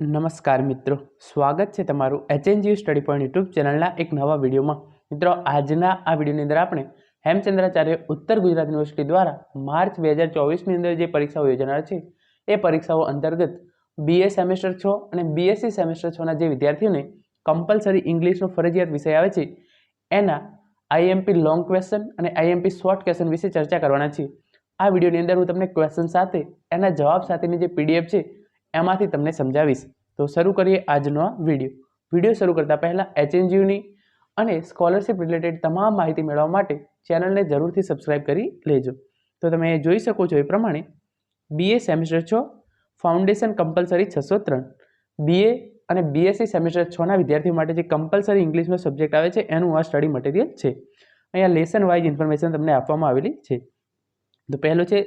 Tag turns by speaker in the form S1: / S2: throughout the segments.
S1: નમસ્કાર મિત્રો. સ્વાગત છે તમારું એચએનજીયુ સ્ટડી પોઈન્ટ યુટ્યુબ ચેનલના એક નવા વિડીયોમાં. મિત્રો, આજના આ વિડીયોની અંદર આપણે હેમચંદ્રાચાર્ય ઉત્તર ગુજરાત યુનિવર્સિટી દ્વારા માર્ચ બે હજાર ચોવીસની અંદર જે પરીક્ષાઓ યોજાનાર છે, એ પરીક્ષાઓ અંતર્ગત બીએ સેમેસ્ટર છ અને બીએસસી સેમેસ્ટર છના જે વિદ્યાર્થીઓને કમ્પલસરી ઇંગ્લિશનો ફરજિયાત વિષય આવે છે, એના આઈએમપી લોંગ ક્વેશ્ચન અને આઈએમપી શોર્ટ ક્વેશ્ચન વિશે ચર્ચા કરવાના છે. આ વિડીયોની અંદર હું તમને ક્વેશ્ચન સાથે, એના જવાબ સાથેની જે પીડીએફ છે એમાંથી તમને સમજાવીશ. તો શરૂ કરીએ આજનો આ વીડિયો. વીડિયો શરૂ કરતાં પહેલાં એચએનજીયુની અને સ્કોલરશિપ રિલેટેડ તમામ માહિતી મેળવવા માટે ચેનલને જરૂરથી સબસ્ક્રાઇબ કરી લેજો. તો તમે જોઈ શકો છો એ પ્રમાણે બીએ સેમેસ્ટર છ ફાઉન્ડેશન કમ્પલસરી છસો ત્રણ. બીએ અને બીએસસી સેમેસ્ટર છના વિદ્યાર્થીઓ માટે જે કમ્પલસરી ઇંગ્લિશનો સબ્જેક્ટ આવે છે, એનું આ સ્ટડી મટીરિયલ છે. અહીંયા લેસન વાઇઝ ઇન્ફોર્મેશન તમને આપવામાં આવેલી છે. તો પહેલો છે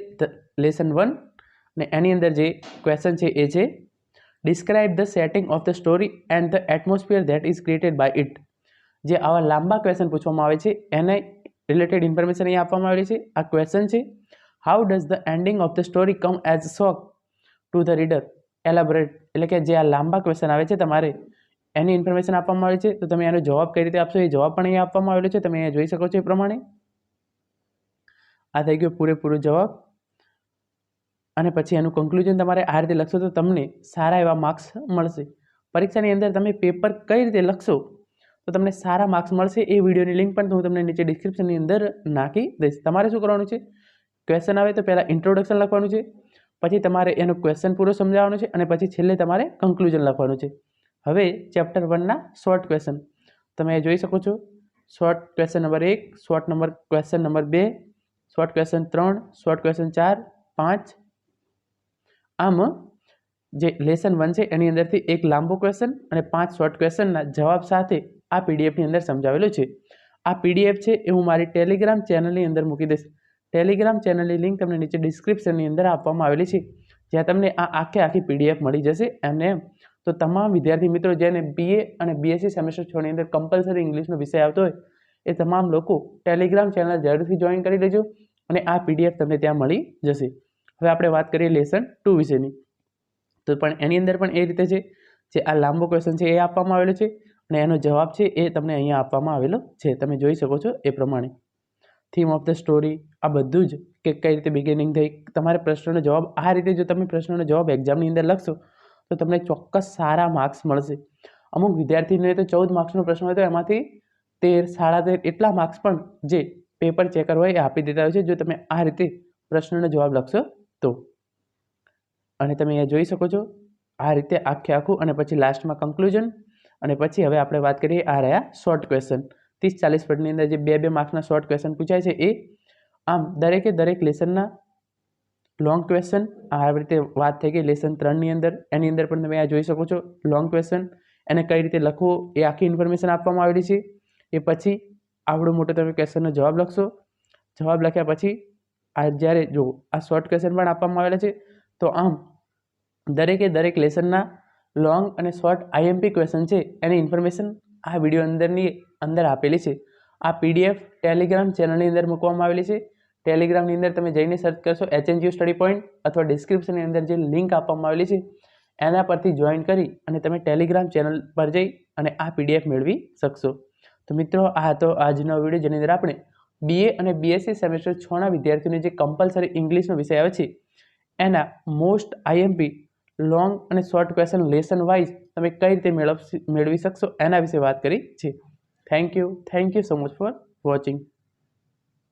S1: લેસન વન અને એની અંદર જે ક્વેશ્ચન છે એ છે describe the setting of the story and the atmosphere that is created by it જે આવા લાંબા ક્વેશ્ચન પૂછવામાં આવે છે, એને રિલેટેડ ઇન્ફોર્મેશન અહીંયા આપવામાં આવેલી છે. આ ક્વેશ્ચન છે how does the ending of the story come as shock to the reader elaborate એટલે કે જે આ લાંબા ક્વેશ્ચન આવે છે, તમારે એની ઇન્ફોર્મેશન આપવામાં આવે છે, તો તમે એનો જવાબ કઈ રીતે આપશો? એ જવાબ પણ અહીંયા આપવામાં આવેલો છે, તમે અહીંયા જોઈ શકો છો એ પ્રમાણે. આ થઈ ગયો પૂરેપૂરો જવાબ. અને પછી એનું કન્ક્લુઝન તમારે આ રીતે લખશો તો તમને સારા એવા માર્ક્સ મળશે. પરીક્ષાની અંદર તમે પેપર કઈ રીતે લખશો તો તમને સારા માર્ક્સ મળશે. એ વિડીયોની લિંક પણ હું તમને નીચે ડિસ્ક્રિપ્શનની અંદર નાખી દઈશ. તમારે શું કરવાનું છે? ક્વેશ્ચન આવે તો પહેલાં ઇન્ટ્રોડક્શન લખવાનું છે, પછી તમારે એનો ક્વેશ્ચન પૂરો સમજાવવાનો છે અને પછી છેલ્લે તમારે કન્ક્લુઝન લખવાનું છે. હવે ચેપ્ટર વનના શોર્ટ ક્વેશ્ચન તમે જોઈ શકો છો શોર્ટ ક્વેશ્ચન નંબર એક શોર્ટ નંબર ક્વેશ્ચન નંબર બે શોર્ટ ક્વેશ્ચન ત્રણ શોર્ટ ક્વેશ્ચન ચાર, પાંચ આમ, જે લેસન વન છે, એની અંદરથી એક લાંબો ક્વેશ્ચન અને પાંચ શોર્ટ ક્વેશ્ચનના જવાબ સાથે આ પીડીએફની અંદર સમજાવેલું છે. આ પીડીએફ છે એ હું મારી ટેલિગ્રામ ચેનલની અંદર મૂકી દઈશ. ટેલિગ્રામ ચેનલની લિંક તમને નીચે ડિસ્ક્રિપ્શનની અંદર આપવામાં આવેલી છે. જ્યાં તમને આ આખે આખી પીડીએફ મળી જશે. અને તો તમામ વિદ્યાર્થી મિત્રો જેને બીએ અને બીએસસી સેમેસ્ટર છની અંદર કમ્પલસરી ઇંગ્લિશનો વિષય આવતો હોય, એ તમામ લોકો ટેલિગ્રામ ચેનલ જરૂરથી જોઈન કરી લેજો અને આ પીડીએફ તમને ત્યાં મળી જશે. હવે આપણે વાત કરીએ લેસન ટુ વિશેની. તો પણ એની અંદર પણ એ રીતે છે, જે આ લાંબો ક્વેશ્ચન છે એ આપવામાં આવેલો છે અને એનો જવાબ છે એ તમને અહીંયા આપવામાં આવેલો છે. તમે જોઈ શકો છો એ પ્રમાણે. થીમ ઓફ ધ સ્ટોરી આ બધું જ કે કઈ રીતે બિગિનિંગ થઈ, તમારે પ્રશ્નનો જવાબ, આ રીતે જો તમે પ્રશ્નનો જવાબ એક્ઝામની અંદર લખશો, તો તમને ચોક્કસ સારા માર્ક્સ મળશે. અમુક વિદ્યાર્થીને તો ચૌદ માર્ક્સનો પ્રશ્ન હોય તો એમાંથી તેર, સાડા તેર એટલા માર્ક્સ પણ જે પેપર ચેકર હોય એ આપી દેતા હોય છે, જો તમે આ રીતે પ્રશ્નનો જવાબ લખશો તો અને તમે અહીંયા જોઈ શકો છો, આ રીતે આખે આખું અને પછી લાસ્ટમાં કન્ક્લુઝન અને પછી હવે આપણે વાત કરીએ આ રહ્યા શોર્ટ ક્વેશ્ચન ત્રીસ ચાલીસ મિનિટની અંદર જે બે બે માર્ક્સના શોર્ટ ક્વેશ્ચન પૂછાય છે એ, આમ દરેકે દરેક લેસનના લોંગ ક્વેશ્ચન આ રીતે વાત થઈ ગઈ લેસન ત્રણની અંદર. એની અંદર પણ તમે આ જોઈ શકો છો લોંગ ક્વેશ્ચન એને કઈ રીતે લખવું એ આખી ઇન્ફોર્મેશન આપવામાં આવેલી છે. એ પછી આવડો મોટો તમે ક્વેશ્ચનનો જવાબ લખશો. જવાબ લખ્યા પછી આ જ્યારે જો આ શોર્ટ ક્વેશ્ચન પણ આપવામાં આવેલા છે, તો આમ દરેકે દરેક લેસનના લોંગ અને શોર્ટ આઈએમપી ક્વેશ્ચન છે, એની ઇન્ફોર્મેશન આ વીડિયો અંદરની અંદર આપેલી છે. આ પીડીએફ ટેલિગ્રામ ચેનલની અંદર મૂકવામાં આવેલી છે. ટેલિગ્રામની અંદર તમે જઈને સર્ચ કરશો એચએનજીયુ સ્ટડી પોઈન્ટ અથવા ડિસ્ક્રિપ્શનની અંદર જે લિંક આપવામાં આવેલી છે, એના પરથી જોઈન કરી અને તમે ટેલિગ્રામ ચેનલ પર જઈ અને આ પીડીએફ મેળવી શકશો. તો મિત્રો, આ હતો આજનો વીડિયો જેની અંદર આપણે બીએ અને બીએસસી સેમેસ્ટર છના વિદ્યાર્થીઓને જે કમ્પલસરી ઇંગ્લિશનો વિષય આવે છે, એના મોસ્ટ આઈએમપી લોંગ અને શોર્ટ ક્વેશ્ચન લેસન વાઇઝ તમે કઈ રીતે મેળવ મેળવી શકશો એના વિશે વાત કરી છે. Thank you thank you so much for watching